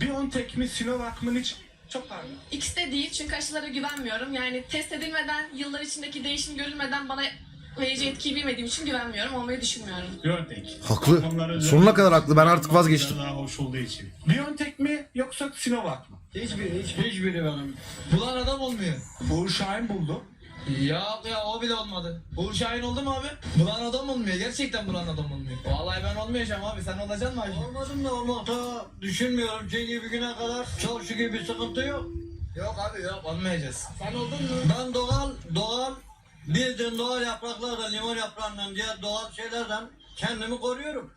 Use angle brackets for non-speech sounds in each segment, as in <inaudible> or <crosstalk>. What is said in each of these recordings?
BioNTech mi Sinovac mı hiç çok pardon. İkisi de değil çünkü aşılara güvenmiyorum. Yani test edilmeden, yıllar içindeki değişim görülmeden bana verici etkiyi bilmediğim için güvenmiyorum. Olmayı düşünmüyorum. BioNTech. Haklı. Sonuna kadar haklı. Ben artık vazgeçtim. Daha hoş olduğu için. BioNTech mi yoksa Sinovac mı? Hiçbiri, hiç, hiçbiri benim. Bulan adam olmuyor. Uğur Şahin buldu. Ya ya o bile olmadı. Uğur Şahin oldu mu abi? Bulan adam olmuyor. Gerçekten bulan adam olmuyor. Vallahi ben olmayacağım abi. Sen olacaksın mı abi? Olmadım da olmakta düşünmüyorum. Çünkü bir güne kadar çok şükür bir sıkıntı yok. Yok abi yok olmayacağız. Sen oldun mu? Ben doğal, doğal, bildiğin doğal yapraklardan, limon yaprağından, diğer doğal şeylerden kendimi koruyorum.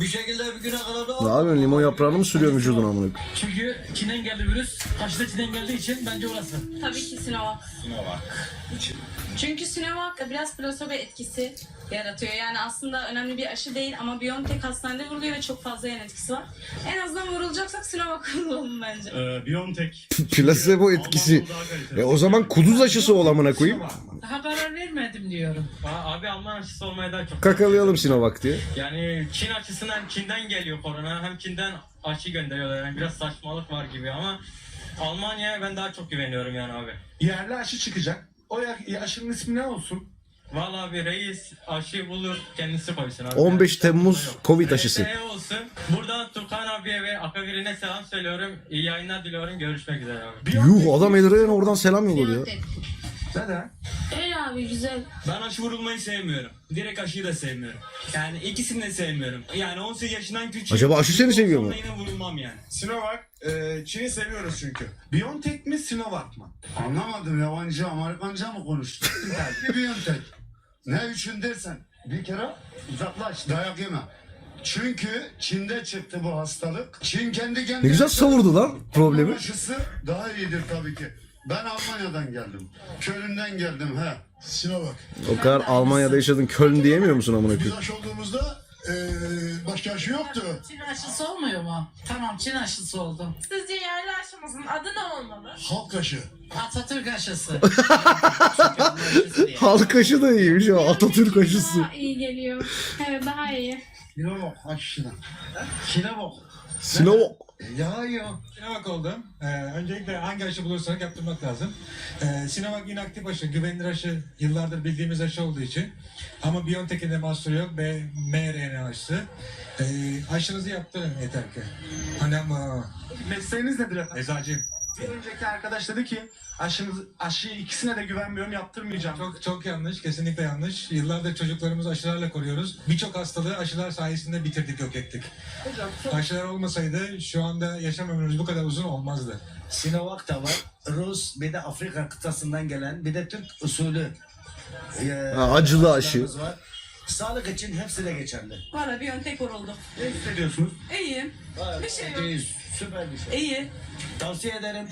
Bir şekilde bir güne kadar da Ne yapıyorsun? Limon yaprağını mı sürüyorsun vücuduna amına koyayım? Çünkü Çin'den geldi virüs. Kaşı da Çin'den geldiği için bence orası. Tabii ki Sinovac. Sinovac. Çünkü Sinovac biraz plasebo etkisi yaratıyor. Yani aslında önemli bir aşı değil ama BioNTech hastanede vuruluyor ve çok fazla yan etkisi var. En azından vurulacaksak Sinovac <laughs> vurulalım bence. Ee, BioNTech. <laughs> Plasebo etkisi. E o zaman kuduz aşısı ol amına koyayım. Diyorum. Abi Alman aşısı olmaya daha çok. Kakalayalım Sinovac diye. Yani Çin aşısından Çin'den geliyor korona. Hem Çin'den aşı gönderiyorlar. Yani biraz saçmalık var gibi ama Almanya'ya ben daha çok güveniyorum yani abi. Yerli aşı çıkacak. O ya- aşının ismi ne olsun? Vallahi abi reis aşı bulur kendisi koysun abi. 15 Temmuz. Covid aşısı. RSE olsun. Buradan Turkan abiye ve Akagir'ine selam söylüyorum. İyi yayınlar diliyorum. Görüşmek üzere abi. Yuh adam Elren'e oradan selam ya. Neden? Abi güzel. Ben aşı vurulmayı sevmiyorum. Direkt aşıyı da sevmiyorum. Yani ikisini de sevmiyorum. Yani 18 yaşından küçük. Acaba aşı seni seviyor mu? Yine vurulmam yani. Sinovac. E, Çin'i seviyoruz çünkü. BioNTech mi Sinovac mı? Anlamadım yabancı Amerikanca mı konuştun? bir yöntem. Ne üçün dersen bir kere uzaklaş dayak yeme. Çünkü Çin'de çıktı bu hastalık. Çin kendi kendine... Ne güzel savurdu lan problemi. Aşısı daha iyidir tabii ki. Ben Almanya'dan geldim. Köln'den geldim he. Sinovac. O kadar Almanya'da yaşadın Köln diyemiyor musun amına Biz koyayım? aşı olduğumuzda eee başka aşı yoktu. Çin aşısı olmuyor mu? Tamam Çin aşısı oldu. Sizce yerli aşımızın adı ne olmalı? Halk aşı. Atatürk aşısı. <laughs> Halk aşı da iyiymiş ya. Atatürk aşısı. Daha iyi geliyor. Evet daha iyi. Sinovac aşısına. Sinovac. Sinovac. Ya ya. Sinovac oldum. Ee, öncelikle hangi aşı bulursak yaptırmak lazım. Ee, Sinovac inaktif aşı, güvenilir aşı, yıllardır bildiğimiz aşı olduğu için. Ama BioNTech'in de mahsuru yok ve mRNA aşısı. Ee, aşınızı yaptırın yeter ki. Hani ama Mesleğiniz nedir efendim? eczacıyım. Bir önceki arkadaş dedi ki aşınız, aşıyı ikisine de güvenmiyorum yaptırmayacağım. Çok çok yanlış, kesinlikle yanlış. Yıllardır çocuklarımızı aşılarla koruyoruz. Birçok hastalığı aşılar sayesinde bitirdik, yok ettik. Aşılar olmasaydı şu anda yaşam ömrümüz bu kadar uzun olmazdı. Sinovac da var. Rus bir de Afrika kıtasından gelen bir de Türk usulü. eee, Ha, acılı aşı. Var. Sağlık için hepsi de geçerli. Valla BioNTech vuruldu. Ne hissediyorsunuz? İyi. Bir şey yok. İyi, Süper bir şey. İyi. Tavsiye ederim.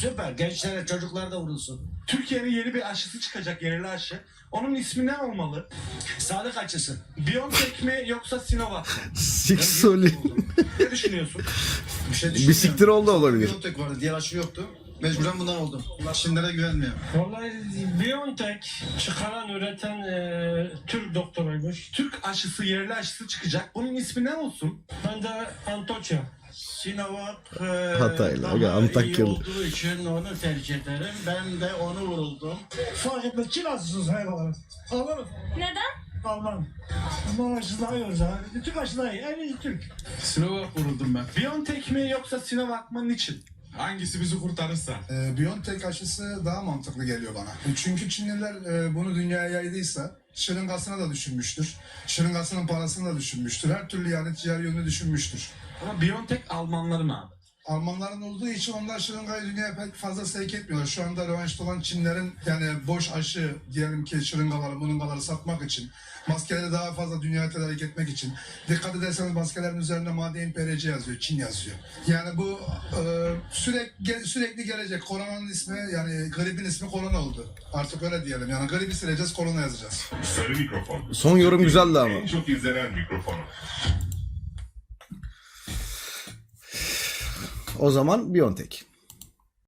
Süper. Gençlere, çocuklar da vurulsun. Türkiye'nin yeni bir aşısı çıkacak yerli aşı. Onun ismi ne olmalı? Sağlık açısı. BioNTech mi yoksa Sinovac mı? Siksoli. Ne düşünüyorsun? Bir şey Bir siktir oldu olabilir. Biontech vardı. Diğer aşı yoktu. Mecburen bundan oldum. Çinlere güvenmiyorum. Vallahi BioNTech çıkaran, üreten e, Türk doktoruymuş. Türk aşısı, yerli aşısı çıkacak. Bunun ismi ne olsun? Ben de Antoçya. Sinovac Hataylı, daha aga, Antakyalı. iyi olduğu için onu tercih ederim. Ben de onu vuruldum. Fark etmez, Çin aşısız hayvanlar. Alman Neden? Alman. Alman aşısı daha iyi olacak. Türk aşısı daha iyi. En iyi Türk. Sinovac vuruldum ben. BioNTech mi yoksa Sinovac mı? Niçin? Hangisi bizi kurtarırsa. Eee Biontech aşısı daha mantıklı geliyor bana. Çünkü Çinliler eee, bunu dünyaya yaydıysa şırıngasına da düşünmüştür. Şırıngasının parasını da düşünmüştür. Her türlü yani ticari yönünü düşünmüştür. Ama BioNTech Almanların abi. Almanların olduğu için onlar şırıngayı dünyaya pek fazla sevk etmiyorlar. Şu anda revanşta olan Çinlerin yani boş aşı diyelim ki şırıngaları, bunungaları satmak için, maskeleri daha fazla dünyaya tedarik etmek için. Dikkat ederseniz maskelerin üzerinde madde PRC yazıyor, Çin yazıyor. Yani bu e, sürekli sürekli gelecek. Koronanın ismi yani gripin ismi korona oldu. Artık öyle diyelim. Yani gribi sileceğiz, korona yazacağız. Sarı mikrofon. Son yorum güzeldi ama. En çok izlenen mikrofon. O zaman Biontech.